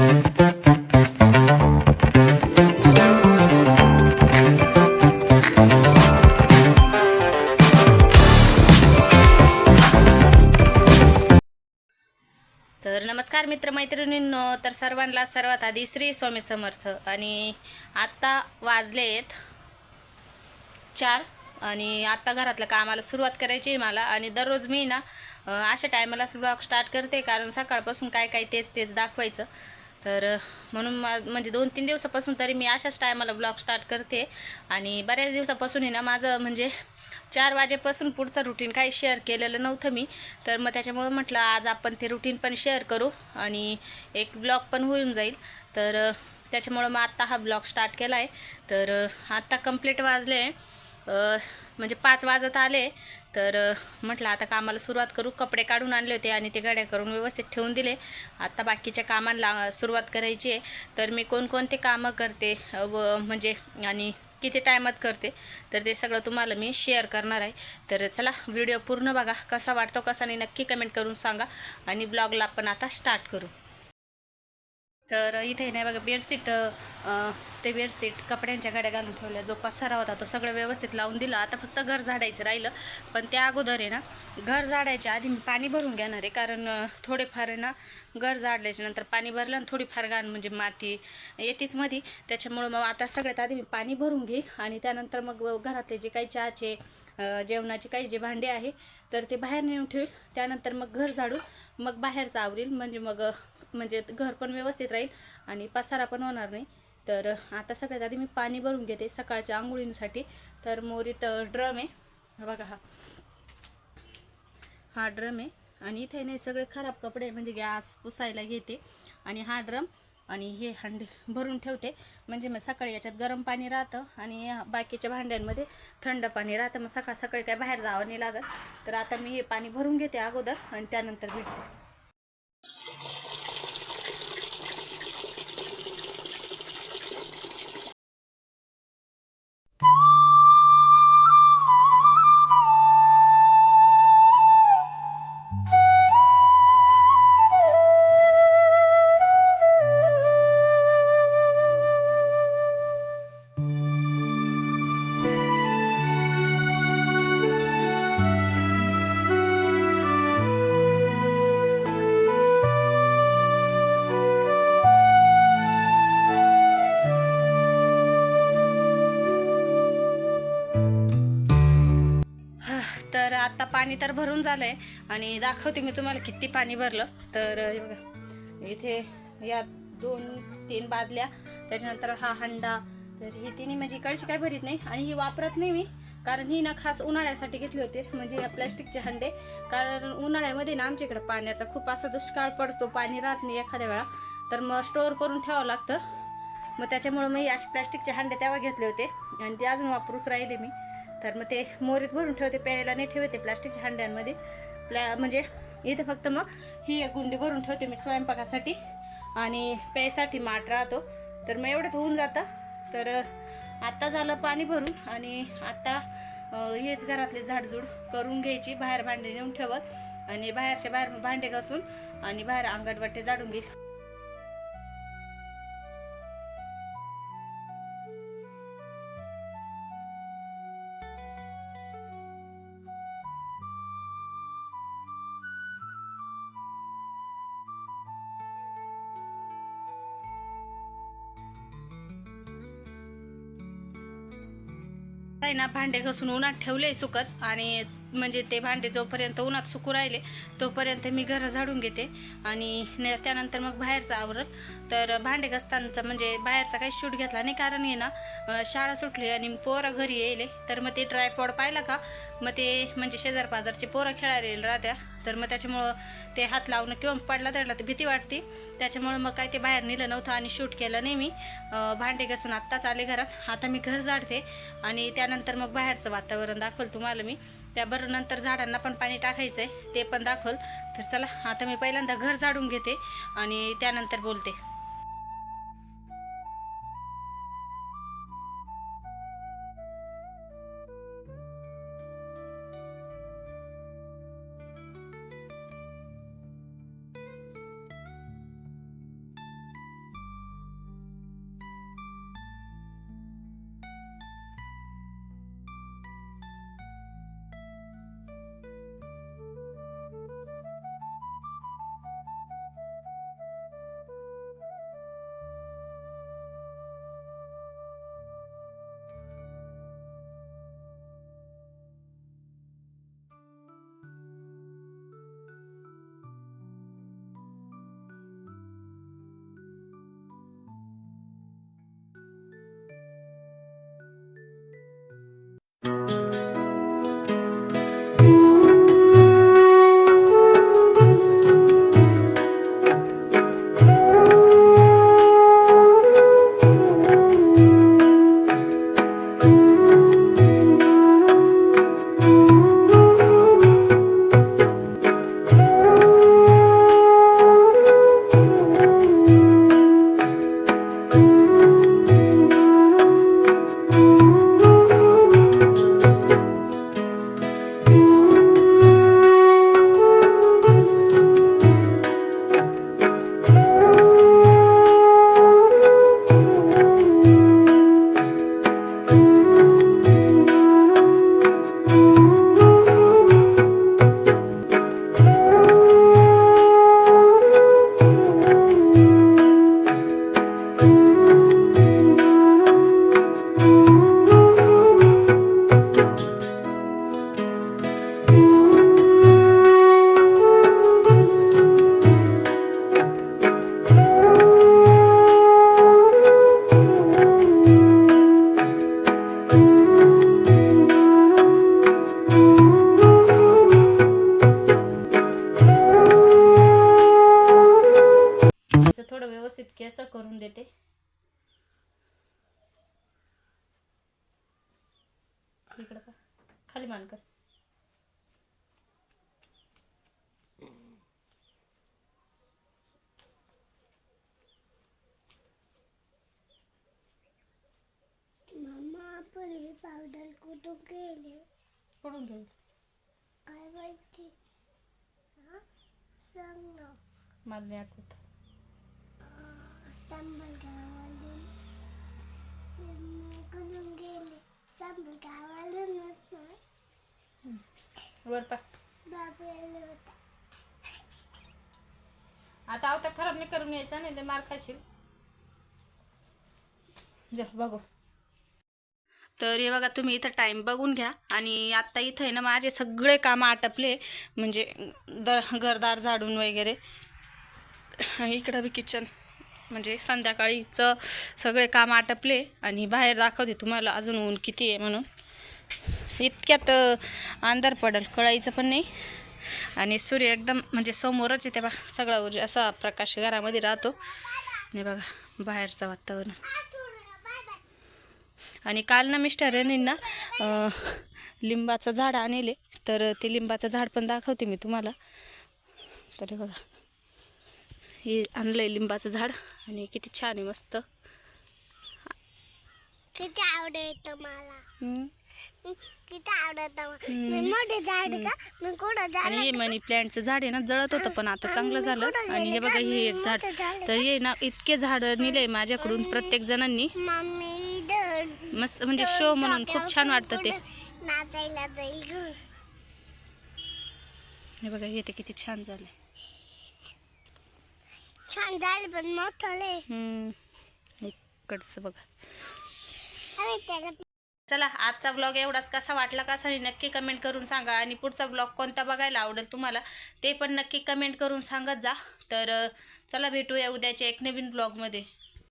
तर नमस्कार मित्रमैत्रिणींनो तर सर्वांना सर्वात आधी श्री स्वामी समर्थ. आणि आत्ता वाजले आहेत चार आणि आत्ता घरातलं कामाला सुरुवात करायची आहे मला. आणि दररोज मी ना अशा टायमालाच ब्लॉग स्टार्ट करते कारण सकाळपासून काय काय तेच तेच दाखवायचं. तर म्हणून मा- म्हणजे दोन तीन दिवसापासून तरी मी अशाच टायमाला ब्लॉग स्टार्ट करते. आणि बऱ्याच दिवसापासून आहे ना माझं म्हणजे चार वाजेपासून पुढचं रुटीन काही शेअर केलेलं नव्हतं मी. तर मग त्याच्यामुळं म्हटलं आज आपण ते रुटीन पण शेअर करू आणि एक ब्लॉग पण होऊन जाईल. तर त्याच्यामुळं मग आत्ता हा ब्लॉग स्टार्ट केला आहे तर आत्ता कंप्लीट वाजले. आहे म्हणजे पाच वाजत आले तर म्हटलं आता कामाला सुरुवात करू. कपडे काढून आणले होते आणि ते गाड्या करून व्यवस्थित ठेवून दिले. आता बाकीच्या कामांना सुरुवात करायची आहे. तर मी कोणकोणते कामं करते व म्हणजे आणि किती टायमात करते तर ते सगळं तुम्हाला मी शेअर करणार आहे. तर चला व्हिडिओ पूर्ण बघा. कसा वाटतो कसा नाही नक्की कमेंट करून सांगा. आणि ब्लॉगला आपण आता स्टार्ट करू. तर इथे नाही बघा बेडशीट ते बेडशीट कपड्यांच्या गाड्या घालून ठेवल्या. जो पसारा होता तो सगळं व्यवस्थित लावून दिला. आता फक्त घर झाडायचं राहिलं. पण त्या अगोदर आहे ना घर झाडायच्या आधी मी पाणी भरून घेणार आहे. कारण थोडेफार आहे ना घर झाडल्याच्या नंतर पाणी भरलं आणि थोडीफार घाण म्हणजे माती येतेच मध्ये त्याच्यामुळं मग आता सगळ्यात आधी मी पाणी भरून घेईल आणि त्यानंतर मग घरातले जे काही चहाचे जेवणाचे काही जे भांडे आहे तर ते बाहेर नेऊन ठेवील त्यानंतर मग घर झाडून मग बाहेरचं आवरील म्हणजे मग म्हणजे घर पण व्यवस्थित राहील आणि पसारा पण होणार नाही. तर आता सगळ्यात आधी मी पाणी भरून घेते सकाळच्या आंघोळींसाठी. तर मोरीत ड्रम आहे. बघा हा. हा ड्रम आहे आणि इथे नाही सगळे खराब कपडे म्हणजे गॅस पुसायला घेते. आणि हा ड्रम आणि हे हंडे भरून ठेवते. म्हणजे मग सकाळी याच्यात गरम पाणी राहतं आणि या बाकीच्या भांड्यांमध्ये थंड पाणी राहतं. मग सकाळ सकाळी काय बाहेर जावं नाही लागत. तर आता मी हे पाणी भरून घेते अगोदर आणि त्यानंतर भेटते. आत्ता पाणी तर भरून झालं आहे आणि दाखवते मी तुम्हाला किती पाणी भरलं. तर बघा इथे या दोन तीन बादल्या त्याच्यानंतर हा हंडा. तर ही तिन्ही म्हणजे इकडची काय भरीत नाही. आणि ही वापरत नाही मी कारण ही ना खास उन्हाळ्यासाठी घेतले होते. म्हणजे या प्लॅस्टिकचे हंडे. कारण उन्हाळ्यामध्ये ना आमच्या इकडं पाण्याचा खूप असा दुष्काळ पडतो. पाणी राहत नाही एखाद्या वेळा. तर मग स्टोअर करून ठेवावं लागतं. मग त्याच्यामुळं मी असे प्लॅस्टिकचे हंडे तेव्हा घेतले होते. आणि ते अजून वापरूच राहिले मी. तर मग ते मोरीत भरून ठेवते प्यायला नाही ठेवते प्लास्टिकच्या हांड्यांमध्ये. प्ला म्हणजे इथे फक्त मग ही एक गुंडी भरून ठेवते मी स्वयंपाकासाठी. आणि प्यायसाठी माठ राहतो. तर मग एवढंच होऊन जातं. तर आत्ता झालं पाणी भरून आणि आत्ता हेच घरातले झाडझूड करून घ्यायची. बाहेर भांडे नेऊन ठेवत आणि बाहेरच्या बाहेर भांडे घासून आणि बाहेर अंगणवाटे जाडून घेईल. ना भांडे घसून उन्हात ठेवले सुकत आणि म्हणजे ते भांडे जोपर्यंत उन्हात सुकू राहिले तोपर्यंत मी घर झाडून घेते. आणि न- त्यानंतर मग बाहेरचं आवरल. तर भांडे घासतानाचा म्हणजे बाहेरचा काही शूट घेतला नाही कारण हे ना शाळा सुटली आणि पोरं घरी येले तर मग ते ट्रायपॉड पाहिलं का मग ते म्हणजे शेजार पाजारचे पोरं खेळायला येईल राहत्या. तर मग त्याच्यामुळं ते हात लावणं किंवा पडला त्याला तर भीती वाटते. त्याच्यामुळं मग काय ते बाहेर नेलं नव्हतं आणि शूट केलं नाही मी. भांडे घासून आत्ताच आले घरात. आता मी घर झाडते. आणि त्यानंतर मग बाहेरचं वातावरण दाखवल तुम्हाला मी. त्याबरोबर नंतर झाडांना पण पाणी टाकायचं आहे ते पण दाखवल. तर चला आता मी पहिल्यांदा घर झाडून घेते आणि त्यानंतर बोलते. केस करून देते. इकडं खाली मान कर. मम्मा आपण हे पावडर कुठून केले? पडून घे काय माहिती? हा? सांग ना. मला नाही आठवत. वर पा. आता आवता खराब नाही करून यायचा नाही ते मार खाशील. जा बघू. तर हे बघा तुम्ही इथं टाईम बघून घ्या. आणि आत्ता इथं आहे ना माझे सगळे कामं आटपले. म्हणजे द घरदार झाडून वगैरे. इकडं बी किचन म्हणजे संध्याकाळीचं सगळे काम आटपले आणि बाहेर दाखवते तुम्हाला अजून ऊन किती आहे म्हणून. इतक्यात अंधार पडेल कळायचं पण नाही. आणि सूर्य एकदम म्हणजे समोरच येते बघा सगळा ऊर्जा असा प्रकाश घरामध्ये राहतो. आणि बघा बाहेरचं वातावरण. आणि काल ना मिस्टरांनी ना लिंबाचं झाड आणले. तर ते लिंबाचं झाड पण दाखवते मी तुम्हाला. तरी बघा हे आणलंय लिंबाचं झाड आणि किती छान आहे मस्त. किती आवडत मला. किती आवडत मोठे झाड का? मी कुठं झाड आणि हे मनी प्लॅन्टचं झाड आहे ना जळत होतं पण आता चांगलं झालं. आणि हे बघा हे एक झाड. तर हे ना इतके झाड निले माझ्याकडून प्रत्येक जणांनी. मम्मी मस्त म्हणजे शो म्हणून खूप छान वाटतं ते. नाचायला जाईल? हे बघा हे ते किती छान झाले छान झालं पण मोठं लय इकडचं बघा. चला आजचा ब्लॉग एवढाच. कसा वाटला कसा नाही नक्की कमेंट करून सांगा. आणि पुढचा ब्लॉग कोणता बघायला आवडेल तुम्हाला ते पण नक्की कमेंट करून सांगत जा. तर चला भेटूया उद्याच्या एक नवीन ब्लॉगमध्ये